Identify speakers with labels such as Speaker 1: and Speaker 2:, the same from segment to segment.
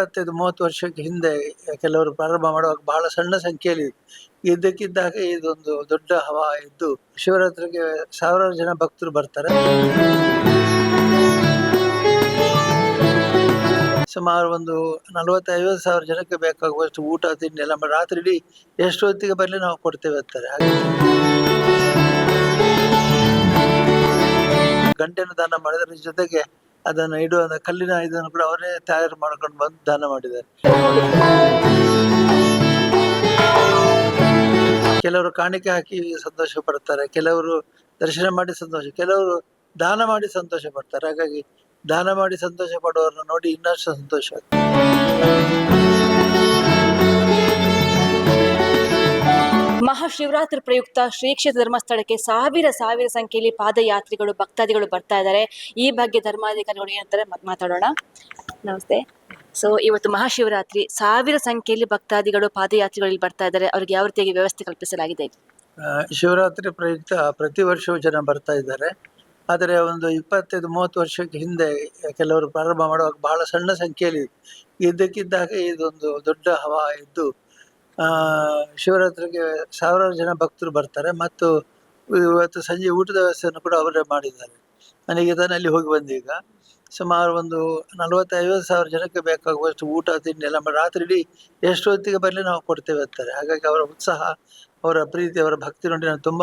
Speaker 1: ಇಪ್ಪತ್ತೈದು, ಮೂವತ್ತು ವರ್ಷಕ್ಕೆ ಹಿಂದೆ ಕೆಲವರು ಪ್ರಾರಂಭ ಮಾಡುವಾಗ ಬಹಳ ಸಣ್ಣ ಸಂಖ್ಯೆಯಲ್ಲಿ ಇದ್ದಕ್ಕಿದ್ದಾಗ ಇದೊಂದು ದೊಡ್ಡ ಹವಾ ಇದ್ದು ಶಿವರಾತ್ರಿಗೆ ಸಾವಿರಾರು ಜನ ಭಕ್ತರು ಬರ್ತಾರೆ. ಸುಮಾರು ಒಂದು ನಲವತ್ತೈವತ್ತು ಸಾವಿರ ಜನಕ್ಕೆ ಬೇಕಾಗುವಷ್ಟು ಊಟ, ತಿಂಡಿ ಎಲ್ಲ ರಾತ್ರಿ ಇಡೀ ಎಷ್ಟು ಹೊತ್ತಿಗೆ ಬರಲಿ ನಾವು ಕೊಡ್ತೇವೆ ಅಂತಾರೆ. ಗಂಟೆನ ದಾನ ಮಾಡಿದರೆ ಜೊತೆಗೆ ಅದನ್ನು ಇಡುವ ಕಲ್ಲಿನ ಇದನ್ನು ಕೂಡ ಅವರೇ ತಯಾರು ಮಾಡ್ಕೊಂಡು ಬಂದು ದಾನ ಮಾಡಿದ್ದಾರೆ. ಕೆಲವರು ಕಾಣಿಕೆ ಹಾಕಿ ಸಂತೋಷ ಪಡ್ತಾರೆ, ಕೆಲವರು ದರ್ಶನ ಮಾಡಿ ಸಂತೋಷ, ಕೆಲವರು ದಾನ ಮಾಡಿ ಸಂತೋಷ ಪಡ್ತಾರೆ. ಹಾಗಾಗಿ ದಾನ ಮಾಡಿ ಸಂತೋಷ ಪಡುವವರನ್ನು ನೋಡಿ ಇನ್ನಷ್ಟು ಸಂತೋಷ ಆಗ್ತದೆ.
Speaker 2: ಮಹಾಶಿವರಾತ್ರಿ ಪ್ರಯುಕ್ತ ಶ್ರೀ ಕ್ಷೇತ್ರ ಧರ್ಮಸ್ಥಳಕ್ಕೆ ಸಾವಿರ ಸಾವಿರ ಸಂಖ್ಯೆಯಲ್ಲಿ ಪಾದಯಾತ್ರಿಗಳು, ಭಕ್ತಾದಿಗಳು ಬರ್ತಾ ಇದ್ದಾರೆ. ಈ ಬಗ್ಗೆ ಧರ್ಮಾಧಿಕಾರಿಗಳು ಏನಂತಾರೆ ಮತ್- ಮಾತಾಡೋಣ. ನಮಸ್ತೆ. ಸೊ ಇವತ್ತು ಮಹಾಶಿವರಾತ್ರಿ, ಸಾವಿರ ಸಂಖ್ಯೆಯಲ್ಲಿ ಭಕ್ತಾದಿಗಳು, ಪಾದಯಾತ್ರಿಗಳು ಇಲ್ಲಿ ಬರ್ತಾ ಇದ್ದಾರೆ. ಅವ್ರಿಗೆ ಯಾವ ರೀತಿಯಾಗಿ ವ್ಯವಸ್ಥೆ ಕಲ್ಪಿಸಲಾಗಿದೆ?
Speaker 1: ಶಿವರಾತ್ರಿ ಪ್ರಯುಕ್ತ ಪ್ರತಿ ವರ್ಷವೂ ಜನ ಬರ್ತಾ ಇದ್ದಾರೆ. ಆದರೆ ಒಂದು ಇಪ್ಪತ್ತೈದು, ಮೂವತ್ತು ವರ್ಷಕ್ಕೆ ಹಿಂದೆ ಕೆಲವರು ಪ್ರಾರಂಭ ಮಾಡುವಾಗ ಬಹಳ ಸಣ್ಣ ಸಂಖ್ಯೆಯಲ್ಲಿ ಇದ್ದಕ್ಕಿದ್ದಾಗ ಇದೊಂದು ದೊಡ್ಡ ಹವಾ ಇದ್ದು ಶಿವರಾತ್ರಿಗೆ ಸಾವಿರಾರು ಜನ ಭಕ್ತರು ಬರ್ತಾರೆ ಮತ್ತು ಇವತ್ತು ಸಂಜೆ ಊಟದ ವ್ಯವಸ್ಥೆಯನ್ನು ಕೂಡ ಅವರೇ ಮಾಡಿದ್ದಾರೆ. ನನಗೆ ತಾನೇ ಅಲ್ಲಿ ಹೋಗಿ ಬಂದೀಗ. ಸುಮಾರು ಒಂದು ನಲವತ್ತು ಐವತ್ತು ಸಾವಿರ ಜನಕ್ಕೆ ಬೇಕಾಗುವಷ್ಟು ಊಟ, ತಿಂಡಿ ಎಲ್ಲ ರಾತ್ರಿ ಇಡೀ ಎಷ್ಟೊತ್ತಿಗೆ ಬರಲಿ ನಾವು ಕೊಡ್ತೇವೆ ಅಂತಾರೆ. ಹಾಗಾಗಿ ಅವರ ಉತ್ಸಾಹ, ಅವರ ಪ್ರೀತಿ, ಅವರ ಭಕ್ತಿ ನೋಡಿ ನಾನು ತುಂಬ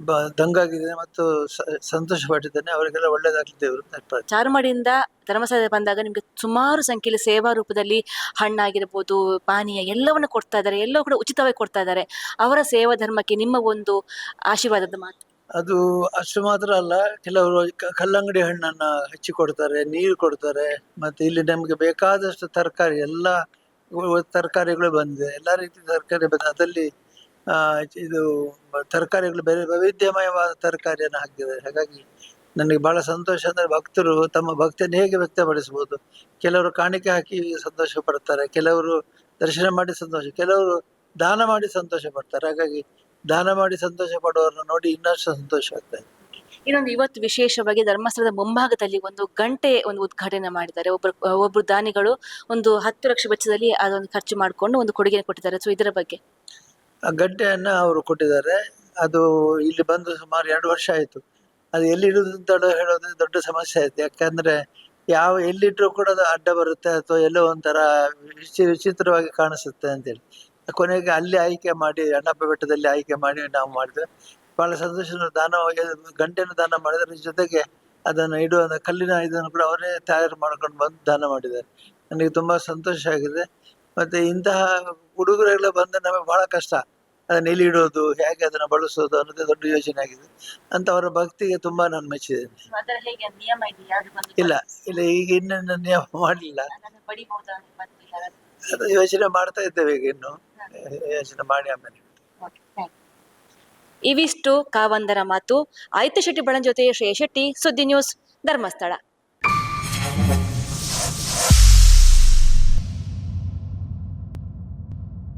Speaker 1: ಬ ದಂಗಾಗಿದ್ದೇನೆ ಮತ್ತು ಸಂತೋಷ ಪಟ್ಟಿದ್ದೇನೆ. ಅವರಿಗೆಲ್ಲ ಒಳ್ಳೇದಾಗಲಿ ದೇವರು. ನಡ್ಪಾಡಿ.
Speaker 2: ಚಾರ್ಮಾಡಿಯಿಂದ ಧರ್ಮಸ್ಥಳ ಬಂದಾಗ ನಿಮಗೆ ಸುಮಾರು ಸಂಖ್ಯೆಯಲ್ಲಿ ಸೇವಾ ರೂಪದಲ್ಲಿ ಹಣ್ಣಾಗಿರ್ಬೋದು ಪಾನೀಯ ಎಲ್ಲವನ್ನು ಕೊಡ್ತಾ ಇದ್ದಾರೆ. ಎಲ್ಲವೂ ಕೂಡ ಉಚಿತವಾಗಿ ಕೊಡ್ತಾ ಇದ್ದಾರೆ. ಅವರ ಸೇವಾ ಧರ್ಮಕ್ಕೆ ನಿಮ್ಮ ಒಂದು ಆಶೀರ್ವಾದದ ಮಾತು.
Speaker 1: ಅದು ಅಷ್ಟು ಮಾತ್ರ ಅಲ್ಲ. ಕೆಲವರು ಕ- ಕಲ್ಲಂಗಡಿ ಹಣ್ಣನ್ನ ಹಚ್ಚಿ ಕೊಡ್ತಾರೆ ನೀರು ಕೊಡ್ತಾರೆ ಮತ್ತೆ ಇಲ್ಲಿ ನಮಗೆ ಬೇಕಾದಷ್ಟು ತರಕಾರಿ ಎಲ್ಲ ತರಕಾರಿಗಳು ಬಂದಿದೆ. ಎಲ್ಲ ರೀತಿ ತರಕಾರಿ ಬಂದಿದೆ. ಅದರಲ್ಲಿ ಆ, ಇದು ತರಕಾರಿಗಳು ಬೇರೆ ವೈವಿಧ್ಯಮಯವಾದ ತರಕಾರಿಯನ್ನು ಹಾಕಿದ್ದಾರೆ. ಹಾಗಾಗಿ ನನಗೆ ಬಹಳ ಸಂತೋಷ ಅಂದ್ರೆ ಭಕ್ತರು ತಮ್ಮ ಭಕ್ತಿಯನ್ನು ಹೇಗೆ ವ್ಯಕ್ತಪಡಿಸಬಹುದು? ಕೆಲವರು ಕಾಣಿಕೆ ಹಾಕಿ ಸಂತೋಷ ಪಡ್ತಾರೆ, ಕೆಲವರು ದರ್ಶನ ಮಾಡಿ ಸಂತೋಷ, ಕೆಲವರು ದಾನ ಮಾಡಿ ಸಂತೋಷ ಪಡ್ತಾರೆ. ಹಾಗಾಗಿ ದಾನ ಮಾಡಿ ಸಂತೋಷ ಪಡುವವರನ್ನು ನೋಡಿ ಇನ್ನಷ್ಟು ಸಂತೋಷ ಆಗ್ತದೆ
Speaker 2: ಇನ್ನೊಂದು ಇವತ್ತು ವಿಶೇಷವಾಗಿ ಧರ್ಮಸ್ಥಳದ ಮುಂಭಾಗದಲ್ಲಿ ಒಂದು ಗಂಟೆ ಒಂದು ಉದ್ಘಾಟನೆ ಮಾಡಿದ್ದಾರೆ. ಒಬ್ಬರು ಒಬ್ಬರು ದಾನಿಗಳು ಒಂದು ಹತ್ತು ಲಕ್ಷ ವೆಚ್ಚದಲ್ಲಿ ಅದೊಂದು ಖರ್ಚು ಮಾಡಿಕೊಂಡು ಒಂದು ಕೊಡುಗೆ ಕೊಟ್ಟಿದ್ದಾರೆ. ಸೊ ಇದರ ಬಗ್ಗೆ.
Speaker 1: ಆ ಗಂಟೆಯನ್ನು ಅವರು ಕೊಟ್ಟಿದ್ದಾರೆ. ಅದು ಇಲ್ಲಿ ಬಂದು ಸುಮಾರು ಎರಡು ವರ್ಷ ಆಯಿತು. ಅದು ಎಲ್ಲಿ ಅಂತ ಹೇಳೋದು ದೊಡ್ಡ ಸಮಸ್ಯೆ ಆಯಿತು. ಯಾಕಂದ್ರೆ ಯಾವ ಎಲ್ಲಿಟ್ರು ಕೂಡ ಅದು ಅಡ್ಡ ಬರುತ್ತೆ ಅಥವಾ ಎಲ್ಲೋ ಒಂಥರ ವಿಚಿ, ವಿಚಿತ್ರವಾಗಿ ಕಾಣಿಸುತ್ತೆ ಅಂತೇಳಿ. ಕೊನೆಗೆ ಅಲ್ಲಿ ಆಯ್ಕೆ ಮಾಡಿ ಅಣ್ಣಪ್ಪ ಬೆಟ್ಟದಲ್ಲಿ ಆಯ್ಕೆ ಮಾಡಿ ನಾವು ಮಾಡಿದ್ವಿ. ಬಹಳ ಸಂತೋಷ ದಾನ ಗಂಟೆನ ದಾನ ಮಾಡಿದ್ರೆ ಜೊತೆಗೆ ಅದನ್ನು ಇಡುವ ಕಲ್ಲಿನ ಇದನ್ನು ಕೂಡ ಅವರೇ ತಯಾರು ಮಾಡ್ಕೊಂಡು ಬಂದು ದಾನ ಮಾಡಿದ್ದಾರೆ. ನನಗೆ ತುಂಬಾ ಸಂತೋಷ ಆಗಿದೆ. ಮತ್ತೆ ಇಂತಹ ಹುಡುಗರೆಲ್ಲ ಬಂದ್ರೆ ನಮಗೆ ಬಹಳ ಕಷ್ಟ. ಅದನ್ನ ಎಲ್ಲಿ ಇಡೋದು ಹೇಗೆ ಅದನ್ನ ಬಳಸೋದು ಅನ್ನೋದೇ ದೊಡ್ಡ ಯೋಜನೆ ಆಗಿದೆ. ಅಂತ ಅವರ ಭಕ್ತಿಗೆ ತುಂಬಾ ನಾನು ಮೆಚ್ಚಿದ್ದೇನೆ. ಇಲ್ಲ ಇಲ್ಲ ಈಗ ಇನ್ನೊಂದು ನಿಯಮ ಮಾಡಲಿಲ್ಲ. ಅದು ಯೋಚನೆ ಮಾಡ್ತಾ ಇದ್ದೇವೆ ಈಗ ಇನ್ನು. ಯೋಚನೆ ಮಾಡಿ ಆಮೇಲೆ.
Speaker 2: ಇವಿಷ್ಟು ಕಾವಂದರ ಮಾತು. ಆಯ್ತು ಶೆಟ್ಟಿ ಬಳನ್ ಜೊತೆ ಶ್ರೇಯ ಶೆಟ್ಟಿ ಸುದ್ದಿ ನ್ಯೂಸ್ ಧರ್ಮಸ್ಥಳ.